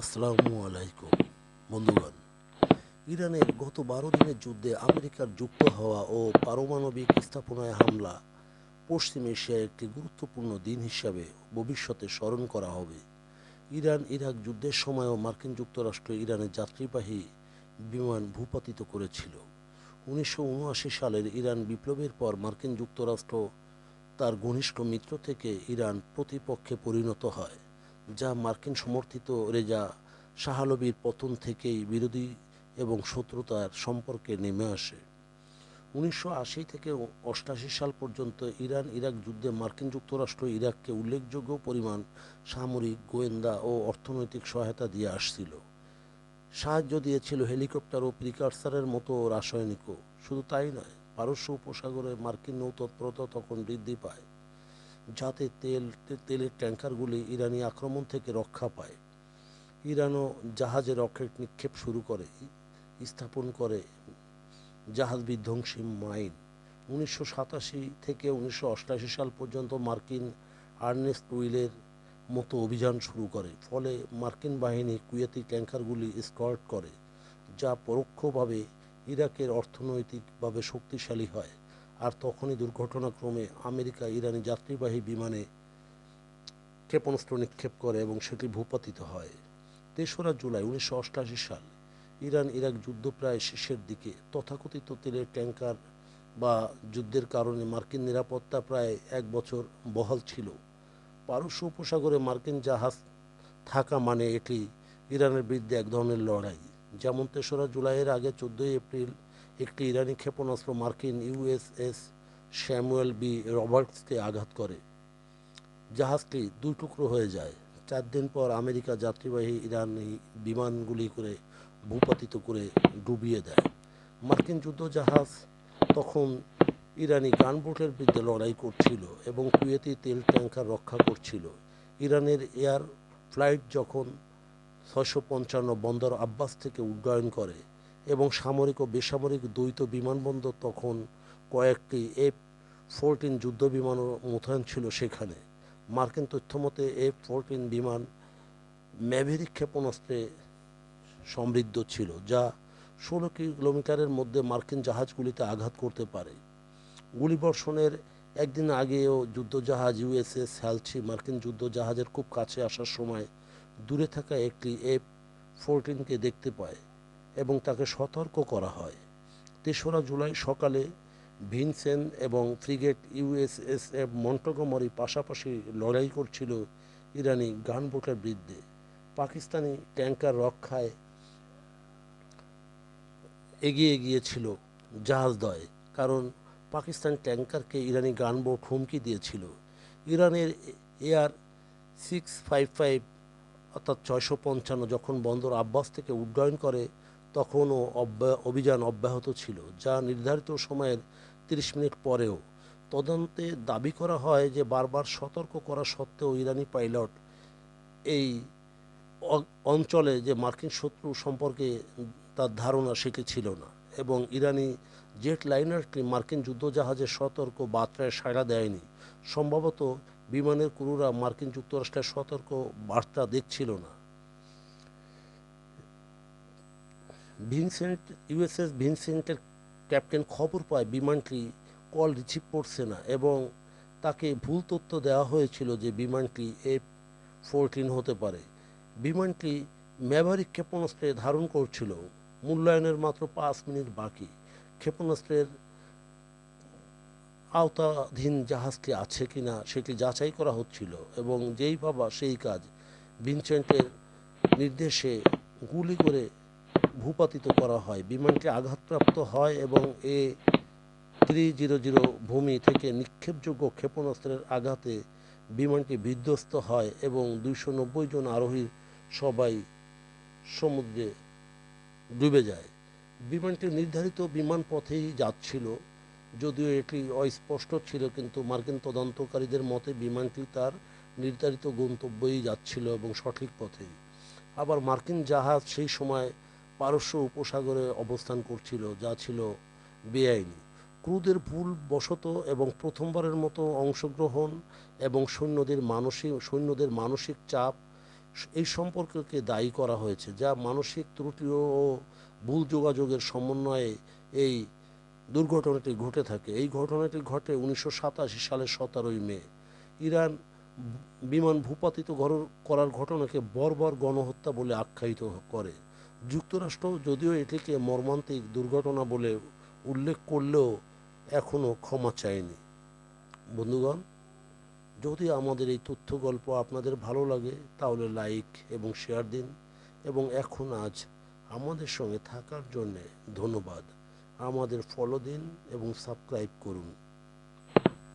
আসসালামু আলাইকুম, বন্ধুগণ। ইরানের গত বারো দিনের যুদ্ধে আমেরিকার যুক্ত হওয়া ও পারমাণবিক স্থাপনায় হামলা পশ্চিম এশিয়ায় একটি গুরুত্বপূর্ণ দিন হিসাবে ভবিষ্যতে স্মরণ করা হবে। ইরান ইরাক যুদ্ধের সময়ও মার্কিন যুক্তরাষ্ট্র ইরানের যাত্রীবাহী বিমান ভূপাতিত করেছিল। উনিশশো উনআশি সালের ইরান বিপ্লবের পর মার্কিন যুক্তরাষ্ট্র তার ঘনিষ্ঠ মিত্র থেকে ইরান প্রতিপক্ষে পরিণত হয়। যা মার্কিন সমর্থিত রেজা শাহালবির পতন থেকেই বিরোধী এবং শত্রুতার সম্পর্কে নেমে আসে। উনিশশো আশি থেকে অষ্টাশি সাল পর্যন্ত ইরান ইরাক যুদ্ধে মার্কিন যুক্তরাষ্ট্র ইরাককে উল্লেখযোগ্য পরিমাণ সামরিক, গোয়েন্দা ও অর্থনৈতিক সহায়তা দিয়ে আসছিল। সাহায্য দিয়েছিল হেলিকপ্টার ও প্রিকার্সারের মতো রাসায়নিকও। শুধু তাই নয়, পারস্য উপসাগরে মার্কিন নৌতৎপরতা তখন বৃদ্ধি পায়। যাতে তেল তেলের ট্যাঙ্কারগুলি ইরানি আক্রমণ থেকে রক্ষা পায়। ইরানও জাহাজে রকেট নিক্ষেপ শুরু করে, স্থাপন করে জাহাজ বিধ্বংসী মাইন উনিশশো সাতাশি থেকে উনিশশো সাল পর্যন্ত মার্কিন আর্নেস্ট উইলের মতো অভিযান শুরু করে, ফলে মার্কিন বাহিনী কুয়েতি ট্যাঙ্কারগুলি স্কর্ট করে, যা পরোক্ষভাবে ইরাকের অর্থনৈতিকভাবে শক্তিশালী হয়। আর তখনই দুর্ঘটনাক্রমে আমেরিকা ইরানি যাত্রীবাহী বিমানে ক্ষেপণাস্ত্র নিক্ষেপ করে এবং সেটি ভূপাতিত হয়। তেসরা জুলাই উনিশশো অষ্টাশি সাল ইরান ইরাক যুদ্ধ প্রায় শেষের দিকে। তথাকথিত তেলের ট্যাঙ্কার বা যুদ্ধের কারণে মার্কিন নিরাপত্তা প্রায় এক বছর বহাল ছিল। পারস্য উপসাগরে মার্কিন জাহাজ থাকা মানে এটি ইরানের বিরুদ্ধে এক ধরনের লড়াই। যেমন তেসরা জুলাইয়ের আগে চোদ্দোই এপ্রিল একটি ইরানি ক্ষেপণাস্ত্র মার্কিন ইউএসএস স্যামুয়েল বি. রবার্টসকে আঘাত করে। জাহাজটি দুই টুকরো হয়ে যায়। চার দিন পর আমেরিকা যাত্রীবাহী ইরানি বিমানগুলি করে ভূপাতিত করে ডুবিয়ে দেয়। মার্কিন যুদ্ধজাহাজ তখন ইরানি গানবোটের বিরুদ্ধে লড়াই করছিল এবং কুয়েতি তেল ট্যাঙ্কার রক্ষা করছিল। ইরানের এয়ার ফ্লাইট যখন ছয়শো পঞ্চান্ন বন্দর আব্বাস থেকে উড্ডয়ন করে এবং সামরিক ও বেসামরিক দ্বৈত বিমানবন্দর তখন কয়েকটি এফ ফোরটিন যুদ্ধ বিমানও মোতায়েন ছিল সেখানে। মার্কিন তথ্যমতে এফ ফোরটিন বিমান ম্যাভেরিক ক্ষেপণাস্ত্রে সমৃদ্ধ ছিল, যা ষোলো কিলোমিটারের মধ্যে মার্কিন জাহাজগুলিতে আঘাত করতে পারে। গুলিবর্ষণের একদিন আগেও যুদ্ধজাহাজ ইউএসএস হ্যালছি মার্কিন যুদ্ধজাহাজের খুব কাছে আসার সময় দূরে থাকা একটি এফ ফোরটিনকে দেখতে পায়। এবং তাকে সতর্ক করা হয়। তেসরা জুলাই সকালে ভিনসেন এবং ফ্রিগেট ইউএসএস এফ মন্টগমরি পাশাপাশি লড়াই করছিল ইরানি গানবোটের বিরুদ্ধে। পাকিস্তানি ট্যাঙ্কার রক্ষায় এগিয়ে গিয়েছিল জাহাজদ্বয় কারণ পাকিস্তান ট্যাঙ্কারকে ইরানি গানবোট হুমকি দিয়েছিল। ইরানের এয়ার সিক্স ফাইভ ফাইভ অর্থাৎ ছয়শো পঞ্চান্ন যখন বন্দর আব্বাস থেকে উড্ডয়ন করে তখনও অভিযান অব্যাহত ছিল, যা নির্ধারিত সময়ের তিরিশ মিনিট পরেও। তদন্তে দাবি করা হয় যে বারবার সতর্ক করা সত্ত্বেও ইরানি পাইলট এই অঞ্চলে যে মার্কিন শত্রু সম্পর্কে তার ধারণা সেটি ছিল না এবং ইরানি জেট লাইনারটি মার্কিন যুদ্ধজাহাজের সতর্ক বার্তায় সাড়া দেয়নি। সম্ভবত বিমানের ক্রুরা মার্কিন যুক্তরাষ্ট্রের সতর্ক বার্তা দেখছিল না। ভিনসেন্ট ইউএসএস ভিনসেন্টের ক্যাপ্টেন খবর পায় বিমানটি কল রিসিভ করছে না এবং তাকে ভুল তথ্য দেওয়া হয়েছিল যে বিমানটি এফ ফোরটিন হতে পারে। বিমানটি ম্যাভারিক ক্ষেপণাস্ত্রে ধারণ করছিল। মূল্যায়নের মাত্র পাঁচ মিনিট বাকি। ক্ষেপণাস্ত্রের আওতাধীন জাহাজটি আছে কিনা সেটি যাচাই করা হচ্ছিল এবং যেই ভাবা সেই কাজ ভিনসেন্টের নির্দেশে গুলি করে ভূপাতিত করা হয়। বিমানটি আঘাতপ্রাপ্ত হয় এবং এ থ্রি জিরো জিরো ভূমি থেকে নিক্ষেপযোগ্য ক্ষেপণাস্ত্রের আঘাতে বিমানটি বিধ্বস্ত হয় এবং দুইশো নব্বই জন আরোহীর সবাই সমুদ্রে ডুবে যায়। বিমানটি নির্ধারিত বিমান পথেই যাচ্ছিল, যদিও এটি অস্পষ্ট ছিল, কিন্তু মার্কিন তদন্তকারীদের মতে বিমানটি তার নির্ধারিত গন্তব্যেই যাচ্ছিল এবং সঠিক পথেই। আবার মার্কিন জাহাজ সেই সময় পারস্য উপসাগরে অবস্থান করছিল, যা ছিল বেআইনি। ক্রুদের ভুল বশত এবং প্রথমবারের মতো অংশগ্রহণ এবং সৈন্যদের মানসিক সৈন্যদের মানসিক চাপ এই সম্পর্ককে দায়ী করা হয়েছে, যা মানসিক ত্রুটি ও ভুল যোগাযোগের সমন্বয়ে এই দুর্ঘটনাটি ঘটে থাকে। এই ঘটনাটি ঘটে উনিশশো সাতাশি সালের সতেরোই মে। ইরান বিমান ভূপাতিত ঘর- করার ঘটনাকে বর্বর গণহত্যা বলে আখ্যায়িত করে। যুক্তরাষ্ট্র যদিও এটিকে মর্মান্তিক দুর্ঘটনা বলে উল্লেখ করলেও এখনও ক্ষমা চায়নি। বন্ধুগণ, যদি আমাদের এই তথ্য গল্প আপনাদের ভালো লাগে, তাহলে লাইক এবং শেয়ার দিন এবং এখন আজ আমাদের সঙ্গে থাকার জন্যে ধন্যবাদ। আমাদের ফলো দিন এবং সাবস্ক্রাইব করুন।